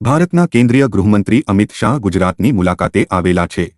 ભારતના કેન્દ્રીય ગૃહમંત્રી અમિત શાહ ગુજરાતની મુલાકાતે આવેલા છે.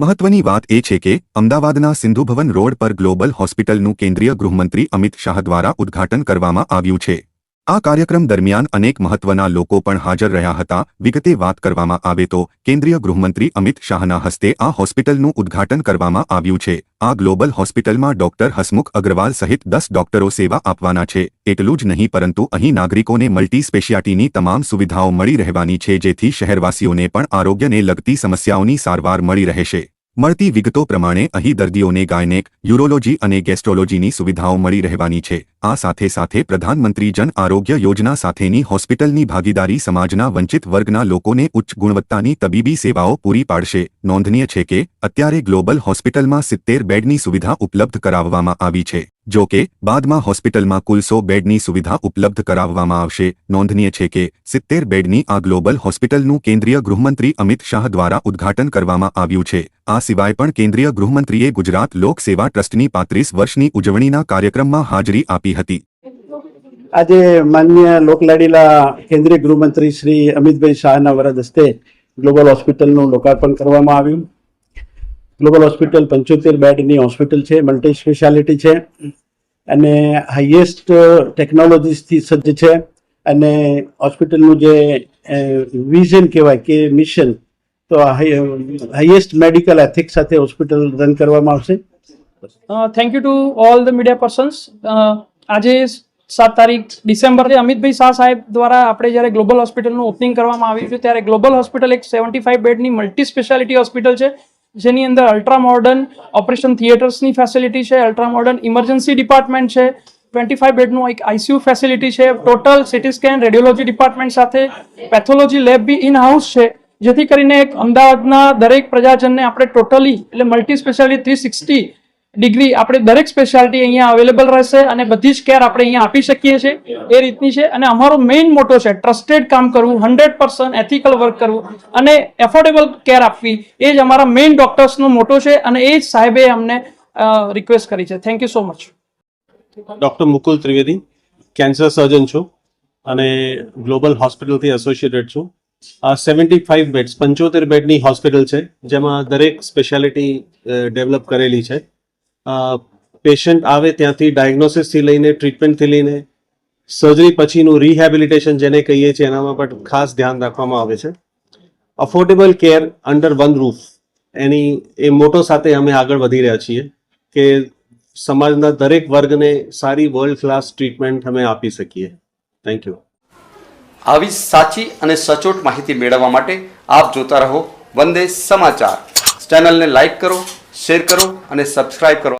મહત્વની વાત એ છે કે, અમદાવાદના સિંધુભવન રોડ પર ગ્લોબલ હોસ્પિટલનું કેન્દ્રીય ગૃહમંત્રી અમિત શાહ દ્વારા ઉદ્ઘાટન કરવામાં આવ્યું છે. આ કાર્યક્રમ દરમિયાન અનેક મહત્વના લોકો પણ હાજર રહ્યા હતા. વિગતે વાત કરવામાં આવે તો, કેન્દ્રીય ગૃહમંત્રી અમિત શાહના હસ્તે આ હોસ્પિટલનું ઉદ્ઘાટન કરવામાં આવ્યું છે. આ ગ્લોબલ હોસ્પિટલમાં ડોક્ટર હસમુખ અગ્રવાલ સહિત દસ ડોક્ટરો સેવા આપવાના છે. એટલું જ નહીં, પરંતુ અહીં નાગરિકોને મલ્ટી સ્પેશિયાલિટીની તમામ સુવિધાઓ મળી રહેવાની છે, જેથી શહેરવાસીઓને પણ આરોગ્યને લગતી સમસ્યાઓની સારવાર મળી રહેશે. મળતી વિગતો પ્રમાણે અહીં દર્દીઓને ગાયનેક, યુરોલોજી અને ગેસ્ટ્રોલોજીની સુવિધાઓ મળી રહેવાની છે. આ સાથે સાથે પ્રધાનમંત્રી જન આરોગ્ય યોજના સાથેની હોસ્પિટલની ભાગીદારી સમાજના વંચિત વર્ગના લોકોને ઉચ્ચ ગુણવત્તાની તબીબી સેવાઓ પૂરી પાડશે. નોંધનીય છે કે અત્યારે ગ્લોબલ હોસ્પિટલમાં સિત્તેર બેડની સુવિધા ઉપલબ્ધ કરાવવામાં આવી છે. જો કે, બાદમાં હોસ્પિટલમાં કુલ સો બેડની સુવિધા ઉપલબ્ધ કરાવવામાં આવશે. નોંધનીય છે કે, સિત્તેર બેડની આ ગ્લોબલ હોસ્પિટલનું કેન્દ્રીય ગૃહમંત્રી અમિત શાહ દ્વારા ઉદ્ઘાટન કરવામાં આવ્યું છે. આ સિવાય પણ કેન્દ્રીય ગૃહમંત્રીએ ગુજરાત લોક સેવા ટ્રસ્ટની પાંત્રીસ વર્ષની ઉજવણીના કાર્યક્રમમાં હાજરી આપી હતી. આજે માન્ય લોકલાડીલા કેન્દ્રીય ગૃહમંત્રી શ્રી અમિતભાઈ શાહના વરદ હસ્તે ગ્લોબલ હોસ્પિટલનું લોકાર્પણ કરવામાં આવ્યું. ગ્લોબલ હોસ્પિટલ પંચોતેર બેડની હોસ્પિટલ છે, મલ્ટી સ્પેશિયાલિટી છે અને હાઈએસ્ટ ટેકનોલોજીસથી સજ્જ છે અને હોસ્પિટલનું જે વિઝન કહેવાય કે મિશન તો હાઈએસ્ટ મેડિકલ એથિક્સ સાથે હોસ્પિટલ રન કરવામાં આવશે. Thank you to all the media persons આજે સાત તારીખ ડિસેમ્બર અમિતભાઈ શાહ સાહેબ દ્વારા આપણે જ્યારે ગ્લોબલ હોસ્પિટલનું ઓપનિંગ કરવામાં આવ્યું છે, ત્યારે ગ્લોબલ હોસ્પિટલ એક સેવન્ટી ફાઇવ બેડની મલ્ટી સ્પેશિયાલિટી હોસ્પિટલ છે, જેની અંદર અલ્ટ્રા મોડર્ન ઓપરેશન થિયેટર્સની ફેસિલિટી છે અલ્ટ્રા મોડર્ન ઇમરજન્સી ડિપાર્ટમેન્ટ છે ટ્વેન્ટી ફાઇવ બેડનું એક આઈસીયુ ફેસિલિટી છે total CT scan radiology department સાથે pathology lab B in house છે. જેથી કરીને એક અમદાવાદના દરેક પ્રજાજનને આપણે ટોટલી એટલે multi speciality three sixty degree આપણે દરેક સ્પેશિયાલિટી અહીંયા અવેલેબલ રહેશે અને બધી જ કેર આપણે અહીંયા આપી શકીએ છીએ એ રીતની છે. અને અમારો મેઇન મોટો છે ટ્રસ્ટેડ કામ કરવું હંડ્રેડ પર્સન્ટ એથિકલ વર્ક કરવું અને એફોર્ડેબલ કેર આપવી, એ જ અમારા મેઇન ડોક્ટર્સનો મોટો છે અને એ જ સાહેબે અમને રિક્વેસ્ટ કરી છે. Thank you so much doctor Mukul Trivedi cancer surgeon છું અને ગ્લોબલ હોસ્પિટલથી એસોસિએટેડ છું. સેવન્ટી ફાઇવ બેડ્સ પંચોતેર બેડની હોસ્પિટલ છે, જેમાં દરેક સ્પેશિયાલિટી ડેવલપ કરેલી છે. પેશન્ટ આવે ત્યાંથી ડાયગ્નોસિસથી લઈને ટ્રીટમેન્ટથી લઈને સર્જરી પછીનું રિહેબિલિટેશન જેને કહીએ છીએ, એનામાં પણ ખાસ ધ્યાન રાખવામાં આવે છે. Affordable care under one roof એની, એ મોટો સાથે અમે આગળ વધી રહ્યા છીએ કે સમાજના દરેક વર્ગને સારી વર્લ્ડ ક્લાસ ટ્રીટમેન્ટ અમે આપી શકીએ. થેન્ક યુ આવી સાચી અને સચોટ માહિતી મેળવવા માટે આપ જોતા રહો વંદે સમાચાર. ચેનલને લાઈક કરો શેર કરો અને સબસ્ક્રાઇબ કરો.